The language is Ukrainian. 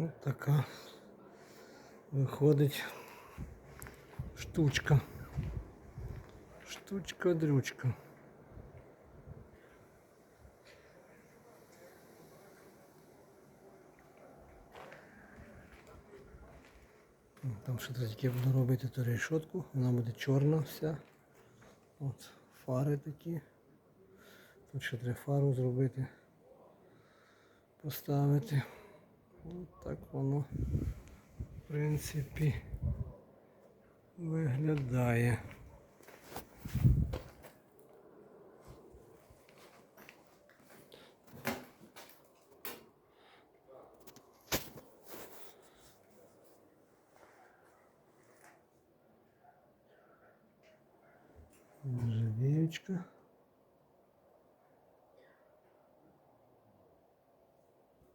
Ось така виходить штучка. Штучка-дрючка. Там ще тільки буду робити ту решетку, вона буде чорна вся. От фари такі. Тут ще треба фару зробити, поставити. Так воно, в принципі, виглядає. Нержавеечка.